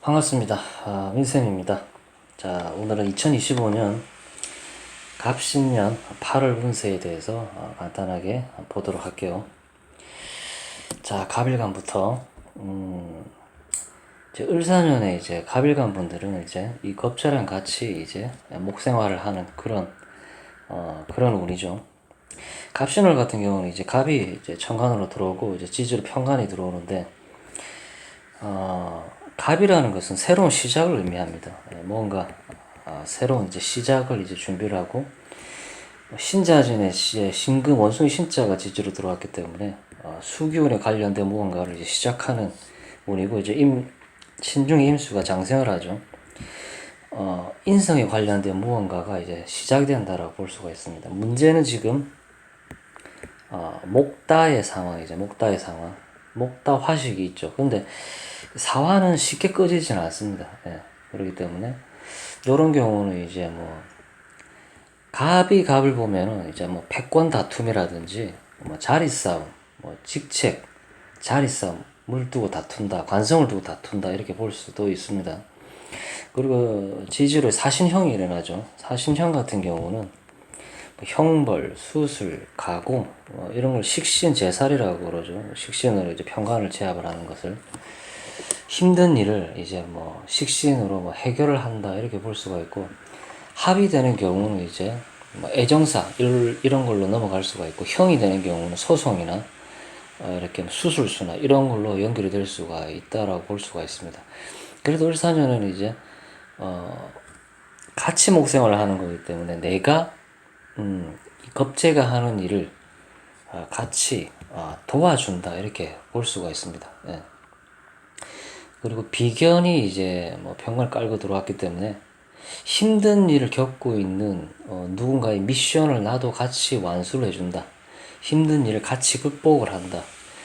반갑습니다. 아, 민쌤입니다. 자, 오늘은 2025년 갑신년 8월 운세에 대해서 어, 간단하게 보도록 할게요. 자, 갑일간부터 음, 이제 을사년에 이제 갑일간 분들은 이제 이 겁자랑 같이 이제 목생활을 하는 그런 어, 그런 운이죠. 갑신월 같은 경우는 이제 갑이 이제 천간으로 들어오고 이제 지지로 편간이 들어오는데 어, 갑이라는 것은 새로운 시작을 의미합니다. 예, 뭔가 아, 새로운 이제 시작을 이제 준비를 하고 신자진의 시에 신금 원숭이 신자가 지지로 들어왔기 때문에 어, 수기운에 관련된 무언가를 이제 시작하는 운이고 이제 임 신중의 임수가 장생을 하죠. 어, 인성에 관련된 무언가가 이제 시작이 된다라고 볼 수가 있습니다. 문제는 지금 어, 목다의 상황이죠. 목다의 상황. 목다 화식이 있죠. 근데 사화는 쉽게 꺼지지는 않습니다. 예. 그렇기 때문에 이런 경우는 이제 뭐 갑이 갑을 보면은 이제 뭐 패권 다툼이라든지 뭐 자리 싸움, 뭐 직책, 자리 싸움, 물 두고 다툰다, 관성을 두고 다툰다 이렇게 볼 수도 있습니다. 그리고 지지로 사신형이 일어나죠. 사신형 같은 경우는 뭐 형벌, 수술, 가공 뭐 이런 걸 식신 제살이라고 그러죠. 식신으로 이제 평간을 제압을 하는 것을 힘든 일을 이제 뭐 식신으로 뭐 해결을 한다 이렇게 볼 수가 있고 합이 되는 경우는 이제 뭐 애정사 이런 걸로 넘어갈 수가 있고 형이 되는 경우는 소송이나 어, 이렇게 뭐 수술수나 이런 걸로 연결이 될 수가 있다라고 볼 수가 있습니다. 그래도 을사년은 이제 어 같이 목생활을 하는 거기 때문에 내가 음, 이 겁재가 하는 일을 어, 같이 어, 도와준다 이렇게 볼 수가 있습니다. 예. 그리고 비견이 이제 뭐 병을 깔고 들어왔기 때문에 힘든 일을 겪고 있는 어, 누군가의 미션을 나도 같이 완수를 해준다. 힘든 일을 같이 극복을 한다.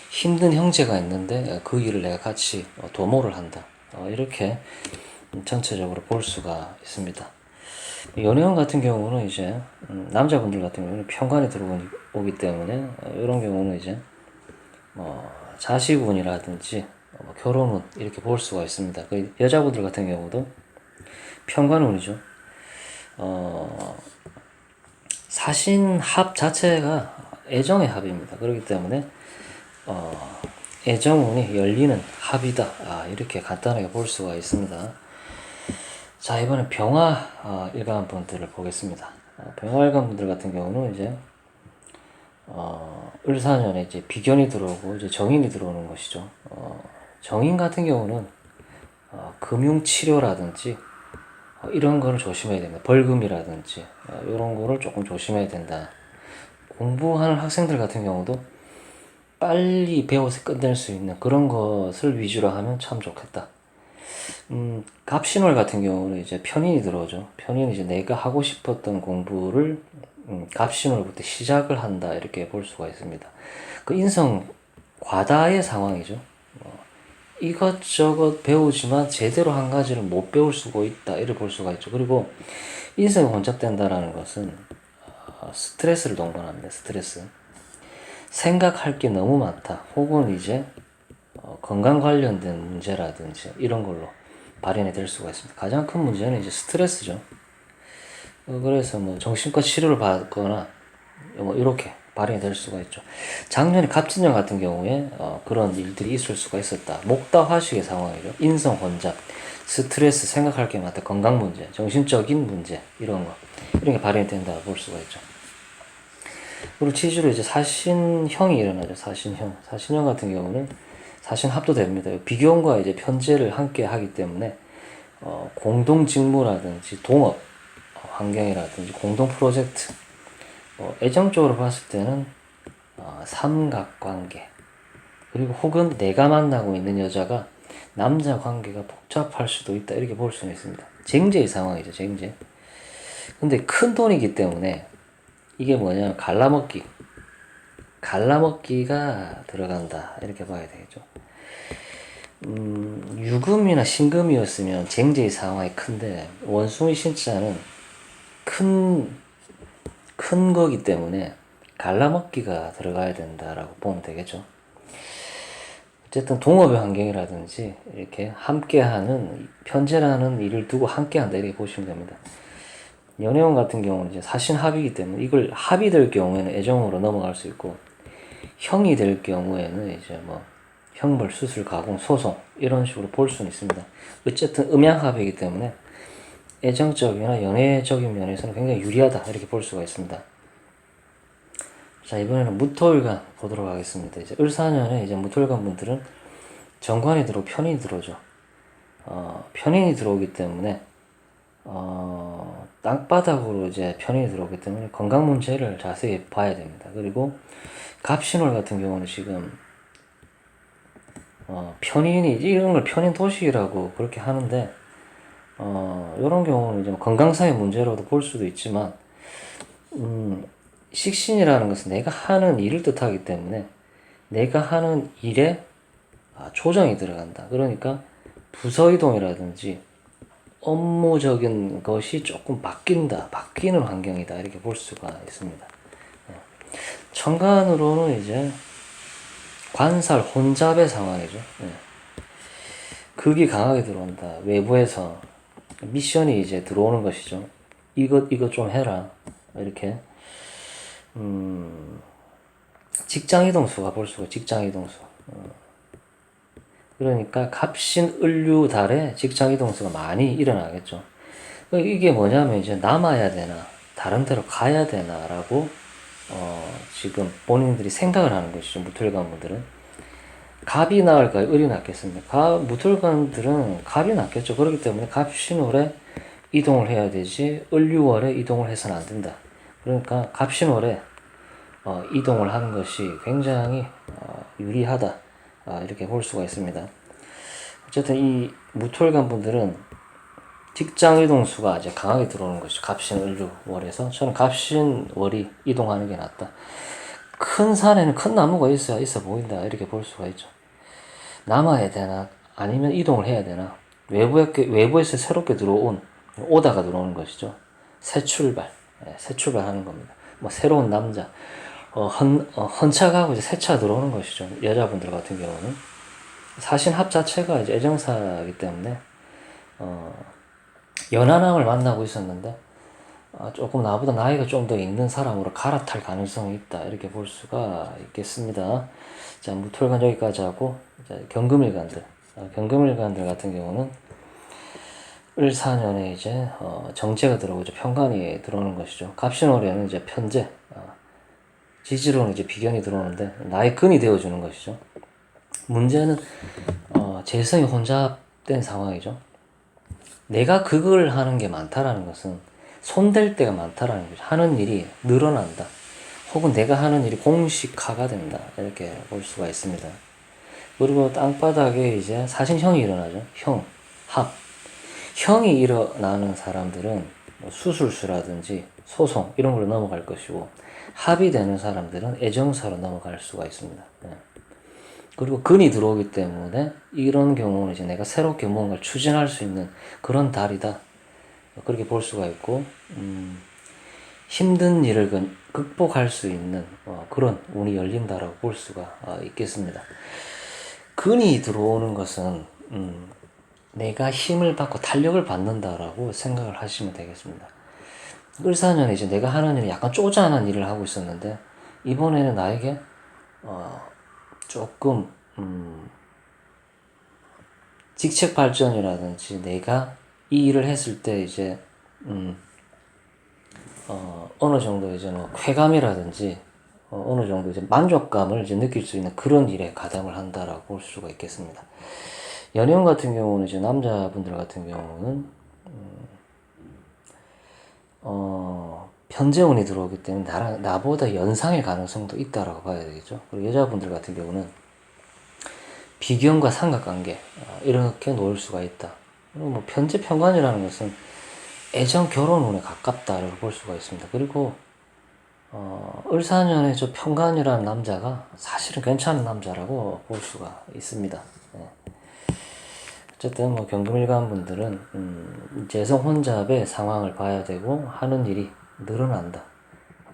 힘든 형제가 있는데 그 일을 내가 같이 어, 도모를 한다. 어, 이렇게 전체적으로 볼 수가 있습니다. 연애운 같은 경우는 이제 음, 남자분들 같은 경우는 편관이 들어오기 때문에 어, 이런 경우는 이제 뭐 자식운이라든지 뭐 결혼운 이렇게 볼 수가 있습니다. 그 여자분들 같은 경우도 편관운이죠. 어, 사신합 자체가 애정의 합입니다. 그렇기 때문에 어, 애정운이 열리는 합이다. 아, 이렇게 간단하게 볼 수가 있습니다. 자 이번엔 병화 어, 일간 분들을 보겠습니다. 어, 병화 일간 분들 같은 경우는 이제 어, 을사년에 이제 비견이 들어오고 이제 정인이 들어오는 것이죠. 어, 정인 같은 경우는 어, 금융 치료라든지 어, 이런 거를 조심해야 됩니다. 벌금이라든지 어, 이런 거를 조금 조심해야 된다. 공부하는 학생들 같은 경우도 빨리 배워서 끝낼 수 있는 그런 것을 위주로 하면 참 좋겠다. 음, 갑신월 같은 경우는 이제 편인이 들어오죠. 편인이 이제 내가 하고 싶었던 공부를 음, 갑신월부터 시작을 한다 이렇게 볼 수가 있습니다. 그 인성 과다의 상황이죠. 어, 이것저것 배우지만 제대로 한 가지를 못 배울 수가 있다 이렇게 볼 수가 있죠. 그리고 인성이 혼잡된다라는 것은 어, 스트레스를 동반합니다. 스트레스. 생각할 게 너무 많다. 혹은 이제 어, 건강 관련된 문제라든지 이런 걸로 발현이 될 수가 있습니다. 가장 큰 문제는 이제 스트레스죠. 어, 그래서 뭐 정신과 치료를 받거나 뭐 이렇게 발현이 될 수가 있죠. 작년에 갑진년 같은 경우에 어, 그런 일들이 있을 수가 있었다. 목다 화식의 상황이죠. 인성 혼잡, 스트레스, 생각할 게 많다. 건강 문제, 정신적인 문제 이런 거 이런 게 발현이 된다 볼 수가 있죠. 그리고 치주로 이제 사신형이 일어나죠. 사신형. 사신형 같은 경우는 사신 합도 됩니다. 비교원과 이제 편제를 함께 하기 때문에 어, 공동 직무라든지 동업 어, 환경이라든지 공동 프로젝트 어, 애정적으로 봤을 때는 어, 삼각관계 그리고 혹은 내가 만나고 있는 여자가 남자 관계가 복잡할 수도 있다 이렇게 볼 수는 있습니다. 쟁제의 상황이죠. 쟁제. 근데 큰 돈이기 때문에 이게 뭐냐면 갈라먹기 갈라먹기가 들어간다 이렇게 봐야 되겠죠. 음, 유금이나 신금이었으면 쟁제의 상황이 큰데 원숭이 신자는 큰, 큰 거기 때문에 갈라먹기가 들어가야 된다라고 보면 되겠죠. 어쨌든 동업의 환경이라든지 이렇게 함께하는 편제라는 일을 두고 함께한다 이렇게 보시면 됩니다. 연애운 같은 경우는 이제 사신 합이기 때문에 이걸 합이 될 경우에는 애정으로 넘어갈 수 있고 형이 될 경우에는 이제 뭐 형벌, 수술, 가공, 소송 이런 식으로 볼 수는 있습니다. 어쨌든 음양합이기 때문에 애정적이나 연애적인 면에서는 굉장히 유리하다 이렇게 볼 수가 있습니다. 자 이번에는 무토일간 보도록 하겠습니다. 이제 을사년에 이제 무토일간 분들은 정관이 들어오고 편인이 들어오죠. 어, 편인이 들어오기 때문에 어, 땅바닥으로 이제 편인이 들어오기 때문에 건강 문제를 자세히 봐야 됩니다. 그리고 갑신월 같은 경우는 지금 어, 편인이 이런 걸 편인 도식이라고 그렇게 하는데 어, 이런 경우는 이제 건강상의 문제로도 볼 수도 있지만 음, 식신이라는 것은 내가 하는 일을 뜻하기 때문에 내가 하는 일에 아, 조정이 들어간다. 그러니까 부서 이동이라든지 업무적인 것이 조금 바뀐다, 바뀌는 환경이다 이렇게 볼 수가 있습니다. 예. 천간으로는 이제 관살 혼잡의 상황이죠. 예. 극이 강하게 들어온다. 외부에서 미션이 이제 들어오는 것이죠. 이것 이것 좀 해라 이렇게 음, 직장 이동수 가 볼 수가 직장 이동수. 어. 그러니까 갑신 을류 달에 직장 이동수가 많이 일어나겠죠. 그 이게 뭐냐면 이제 남아야 되나 다른 데로 가야 되나라고 어, 지금 본인들이 생각을 하는 것이죠. 무털관 분들은 갑이 나을까요? 을이 낫겠습니까? 가, 무털관들은 갑이 낫겠죠. 그렇기 때문에 갑신월에 이동을 해야 되지 을류월에 이동을 해서는 안 된다. 그러니까 갑신월에 어, 이동을 하는 것이 굉장히 어, 유리하다 아, 이렇게 볼 수가 있습니다. 어쨌든 이 무토일간 분들은 직장 이동 수가 이제 강하게 들어오는 것이죠. 갑신 을류월에서 저는 갑신 월이 이동하는 게 낫다. 큰 산에는 큰 나무가 있어야 있어 보인다 이렇게 볼 수가 있죠. 남아야 되나 아니면 이동을 해야 되나 외부에 외부에서 새롭게 들어온 오다가 들어오는 것이죠. 새 출발, 예, 새 출발하는 겁니다. 뭐 새로운 남자, 어, 헌, 어, 헌차가고 이제 새차 들어오는 것이죠. 여자분들 같은 경우는 사신 합 자체가 이제 애정사이기 때문에 어, 연하남을 만나고 있었는데 어, 조금 나보다 나이가 좀 더 있는 사람으로 갈아탈 가능성이 있다 이렇게 볼 수가 있겠습니다. 자 무토일간 여기까지 하고 이제 경금일간들 어, 경금일간들 같은 경우는 을사년에 이제 어, 정제가 들어오죠 편관이 들어오는 것이죠. 갑신월에는 이제 편제 어, 지지로는 이제 비견이 들어오는데 나의 근이 되어주는 것이죠. 문제는 어, 재성이 혼잡된 상황이죠. 내가 그걸 하는 게 많다라는 것은 손댈 때가 많다라는 거죠. 하는 일이 늘어난다. 혹은 내가 하는 일이 공식화가 된다. 이렇게 볼 수가 있습니다. 그리고 땅바닥에 이제 사신형이 일어나죠. 형, 합. 형이 일어나는 사람들은 뭐 수술수라든지 소송 이런 걸로 넘어갈 것이고 합이 되는 사람들은 애정사로 넘어갈 수가 있습니다. 네. 그리고 근이 들어오기 때문에 이런 경우는 이제 내가 새롭게 뭔가를 추진할 수 있는 그런 달이다. 그렇게 볼 수가 있고, 음, 힘든 일을 그- 극복할 수 있는 어, 그런 운이 열린다라고 볼 수가 어, 있겠습니다. 근이 들어오는 것은 음, 내가 힘을 받고 탄력을 받는다라고 생각을 하시면 되겠습니다. 을사년에 이제 내가 하는 일이 약간 쪼잔한 일을 하고 있었는데 이번에는 나에게 어, 조금 음, 직책 발전이라든지 내가 이 일을 했을 때 이제 음, 어, 어느 정도 이제 뭐 쾌감이라든지 어, 어느 정도 이제 만족감을 이제 느낄 수 있는 그런 일에 가담을 한다라고 볼 수가 있겠습니다. 연예인 같은 경우는 이제 남자분들 같은 경우는 음, 어, 편재운이 들어오기 때문에 나랑, 나보다 연상의 가능성도 있다라고 봐야 되겠죠. 그리고 여자분들 같은 경우는 비견과 삼각관계 어, 이렇게 놓을 수가 있다. 그리고 뭐 편재 편관이라는 것은 애정 결혼운에 가깝다라고 볼 수가 있습니다. 그리고 어, 을사년의 저 편관이라는 남자가 사실은 괜찮은 남자라고 볼 수가 있습니다. 네. 어쨌든 뭐 경금일간 분들은 음, 재성 혼잡의 상황을 봐야 되고 하는 일이 늘어난다.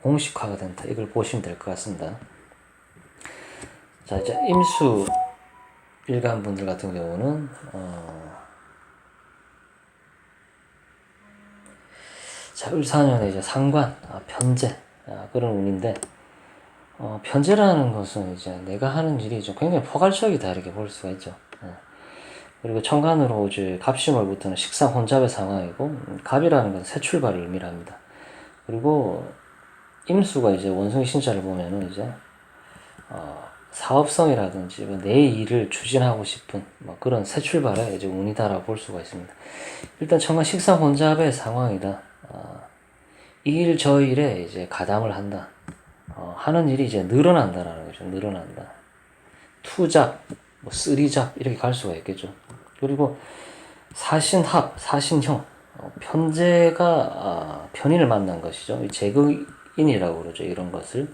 공식화가 된다. 이걸 보시면 될 것 같습니다. 자 이제 임수 일간 분들 같은 경우는 어, 자 을사년에 이제 상관, 아, 편제 아, 그런 운인데 어, 편제라는 것은 이제 내가 하는 일이 좀 굉장히 포괄적이다 이렇게 볼 수가 있죠. 예. 그리고 천간으로 이제 갑신월부터는 식상 혼잡의 상황이고 음, 갑이라는 건 새 출발을 의미합니다. 그리고 임수가 이제 원숭이 신자를 보면은 이제 어, 사업성이라든지 뭐내 일을 추진하고 싶은 뭐 그런 새 출발의 이제 운이다라고 볼 수가 있습니다. 일단 천간 식상 혼잡의 상황이다. 어, 이일 저 일에 이제 가담을 한다. 어, 하는 일이 이제 늘어난다라는 거죠. 늘어난다. 투잡, 뭐 쓰리잡 이렇게 갈 수가 있겠죠. 그리고 사신합, 사신형, 어, 편제가 아, 편인을 만난 것이죠. 이 제극인이라고 그러죠. 이런 것을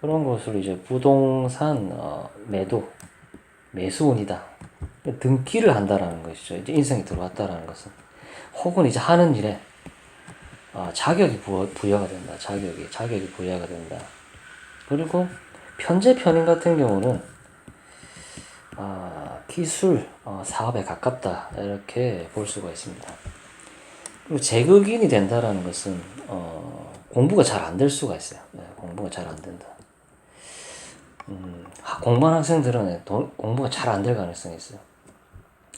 그런 것을 이제 부동산 어, 매도, 매수운이다. 등기를 한다라는 것이죠. 이제 인생이 들어왔다라는 것은 혹은 이제 하는 일에 어, 자격이 부, 부여 가 된다. 자격이 자격이 부여가 된다. 그리고 편제 편인 같은 경우는 아, 기술 어, 사업에 가깝다 이렇게 볼 수가 있습니다. 그리고 제극인이 된다라는 것은 어, 공부가 잘 안 될 수가 있어요. 네, 공부가 잘 안 된다. 음, 하- 공부하는 학생들은 도- 공부가 잘 안 될 가능성이 있어요.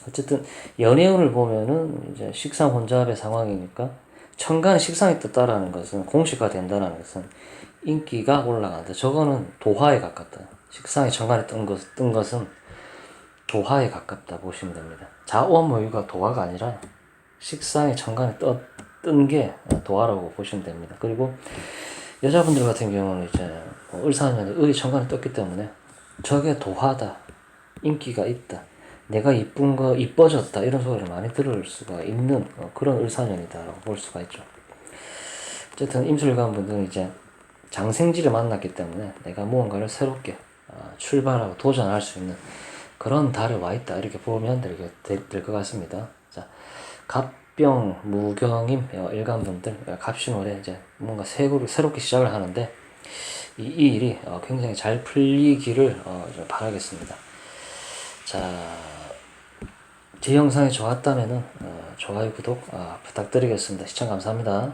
어쨌든 연애운을 보면은 이제 식상 혼잡의 상황이니까 천간 식상이 떴다라는 것은 공식화 된다라는 것은 인기가 올라간다. 저거는 도화에 가깝다. 식상이 천간에 뜬, 것, 뜬 것은 도화에 가깝다 보시면 됩니다. 자원모유가 도화가 아니라 식상이 천간에 뜬게 도화라고 보시면 됩니다. 그리고 여자분들 같은 경우는 이제 뭐 을사년에 을이 천간에 떴기 때문에 저게 도화다. 인기가 있다. 내가 이쁜 거 이뻐졌다 이런 소리를 많이 들을 수가 있는 어, 그런 을사년이다라고 볼 수가 있죠. 어쨌든 임술관 분들은 이제 장생지를 만났기 때문에 내가 무언가를 새롭게 어, 출발하고 도전할 수 있는 그런 달에 와 있다 이렇게 보면 될 것 같습니다. 자, 갑병 무경임 어, 일간 분들 어, 갑신월에 이제 뭔가 새로 새롭게 시작을 하는데 이, 이 일이 어, 굉장히 잘 풀리기를 바라겠습니다. 자, 제 영상이 좋았다면은 어, 좋아요 구독 어, 부탁드리겠습니다. 시청 감사합니다.